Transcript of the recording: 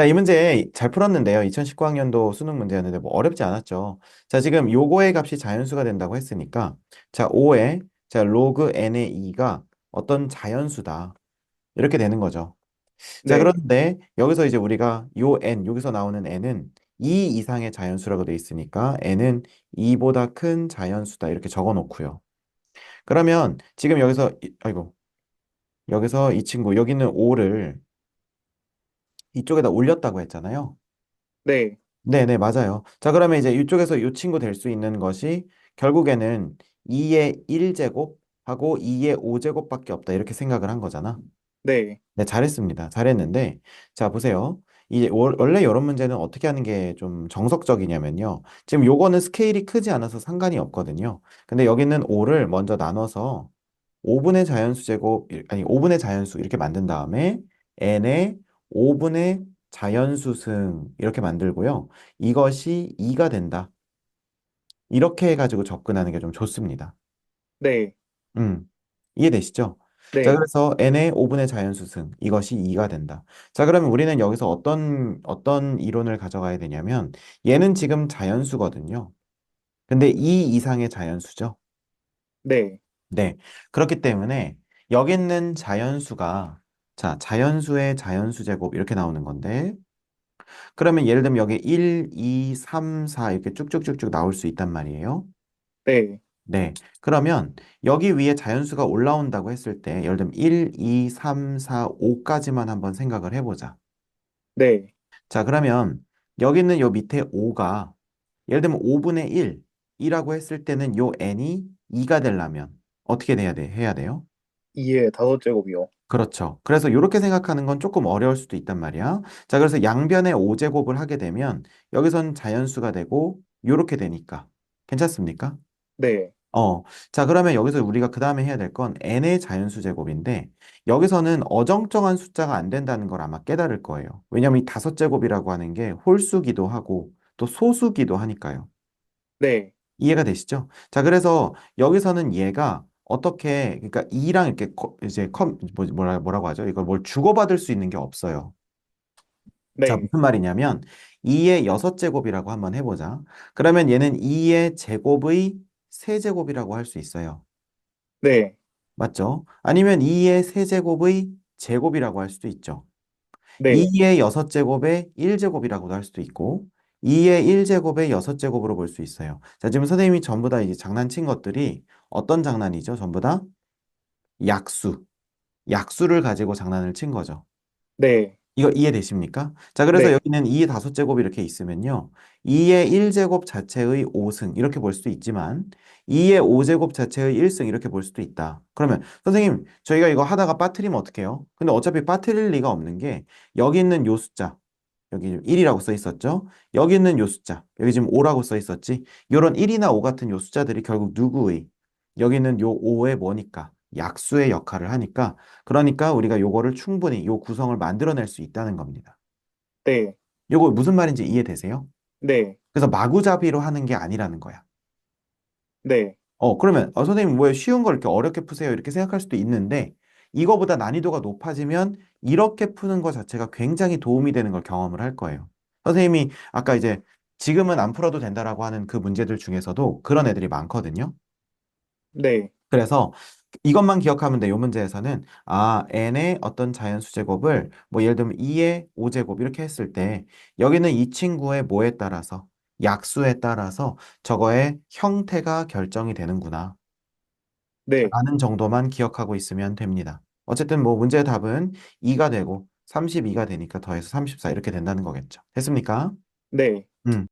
자, 이 문제 잘 풀었는데요. 2019학년도 수능 문제였는데 뭐 어렵지 않았죠. 자, 지금 요거의 값이 자연수가 된다고 했으니까 자, 5에 자, 로그 n의 2가 어떤 자연수다. 이렇게 되는 거죠. 자, 네, 그런데 여기서 이제 우리가 요 n, 여기서 나오는 n은 2 이상의 자연수라고 돼 있으니까 n은 2보다 큰 자연수다. 이렇게 적어 놓고요. 그러면 지금 여기서 이- 아이고, 여기서 이 친구 여기는 5를 이쪽에다 올렸다고 했잖아요. 네, 네네, 맞아요. 자, 그러면 이제 이쪽에서 이 친구 될 수 있는 것이 결국에는 2의 1제곱하고 2의 5제곱밖에 없다. 이렇게 생각을 한 거잖아. 네, 네, 잘했습니다. 잘했는데, 자, 보세요. 이제 월- 원래 이런 문제는 어떻게 하는 게 좀 정석적이냐면요. 지금 요거는 스케일이 크지 않아서 상관이 없거든요. 근데 여기는 5를 먼저 나눠서 5분의 자연수 제곱, 아니, 5분의 자연수 이렇게 만든 다음에 n의 5분의 자연수 승 이렇게 만들고요. 이것이 2가 된다. 이렇게 해가지고 접근하는 게 좀 좋습니다. 네, 음, 이해되시죠? 자, 네, 그래서 n의 5분의 자연수 승 이것이 2가 된다. 자, 그러면 우리는 여기서 어떤 어떤 이론을 가져가야 되냐면 얘는 지금 자연수거든요. 근데 2 이상의 자연수죠. 네, 네. 그렇기 때문에 여기 있는 자연수가 자, 자연수의 자연수 제곱 이렇게 나오는 건데 그러면 예를 들면 여기 1, 2, 3, 4 이렇게 쭉쭉쭉쭉 나올 수 있단 말이에요. 네, 네. 그러면 여기 위에 자연수가 올라온다고 했을 때 예를 들면 1, 2, 3, 4, 5까지만 한번 생각을 해보자. 네, 자, 그러면 여기 있는 요 밑에 5가 예를 들면 5분의 1, 이라고 했을 때는 요 n이 2가 되려면 어떻게 돼야 돼? 해야 돼요? 2의 다섯 제곱이요. 그렇죠. 그래서 이렇게 생각하는 건 조금 어려울 수도 있단 말이야. 자, 그래서 양변에 5제곱을 하게 되면 여기선 자연수가 되고 이렇게 되니까 괜찮습니까? 네, 어, 자, 그러면 여기서 우리가 그 다음에 해야 될 건 n의 자연수 제곱인데 여기서는 어정쩡한 숫자가 안 된다는 걸 아마 깨달을 거예요. 왜냐면 이 다섯 제곱이라고 하는 게 홀수기도 하고 또 소수기도 하니까요. 네, 이해가 되시죠? 자, 그래서 여기서는 얘가 어떻게, 그러니까 2랑 이렇게 거- 이제 컴, 뭐, 뭐라, 뭐라고 하죠? 이걸 뭘 주고받을 수 있는 게 없어요. 자, 네, 무슨 말이냐면 2의 6제곱이라고 한번 해보자. 그러면 얘는 2의 제곱의 세제곱이라고 할 수 있어요. 네, 맞죠? 아니면 2의 세제곱의 제곱이라고 할 수도 있죠. 네, 2의 6제곱의 1제곱이라고도 할 수도 있고 2의 1제곱의 6제곱으로 볼 수 있어요. 자, 지금 선생님이 전부 다 이제 장난친 것들이 어떤 장난이죠? 전부 다 약수. 약수를 가지고 장난을 친 거죠. 네, 이거 이해되십니까? 자, 그래서 네, 여기는 2의 5제곱 이렇게 있으면요. 2의 1제곱 자체의 5승 이렇게 볼 수도 있지만 2의 5제곱 자체의 1승 이렇게 볼 수도 있다. 그러면 선생님, 저희가 이거 하다가 빠뜨리면 어떡해요? 근데 어차피 빠뜨릴 리가 없는 게 여기 있는 요 숫자 여기 1이라고 써 있었죠? 여기 있는 요 숫자 여기 지금 5라고 써 있었지? 요런 1이나 5 같은 요 숫자들이 결국 누구의 여기 있는 요 5의 뭐니까? 약수의 역할을 하니까 그러니까 우리가 요거를 충분히 요 구성을 만들어낼 수 있다는 겁니다. 네, 요거 무슨 말인지 이해되세요? 네, 그래서 마구잡이로 하는 게 아니라는 거야. 네, 어, 그러면 어, 선생님 왜 쉬운 걸 이렇게 어렵게 푸세요? 이렇게 생각할 수도 있는데 이거보다 난이도가 높아지면 이렇게 푸는 것 자체가 굉장히 도움이 되는 걸 경험을 할 거예요. 선생님이 아까 이제 지금은 안 풀어도 된다라고 하는 그 문제들 중에서도 그런 애들이 많거든요. 네, 그래서 이것만 기억하면 돼. 요 문제에서는 아, n의 어떤 자연수 제곱을 뭐 예를 들면 2의 5제곱 이렇게 했을 때 여기는 이 친구의 뭐에 따라서 약수에 따라서 저거의 형태가 결정이 되는구나. 네, 라는 정도만 기억하고 있으면 됩니다. 어쨌든 뭐 문제의 답은 2가 되고 32가 되니까 더해서 34 이렇게 된다는 거겠죠. 됐습니까? 네. 음.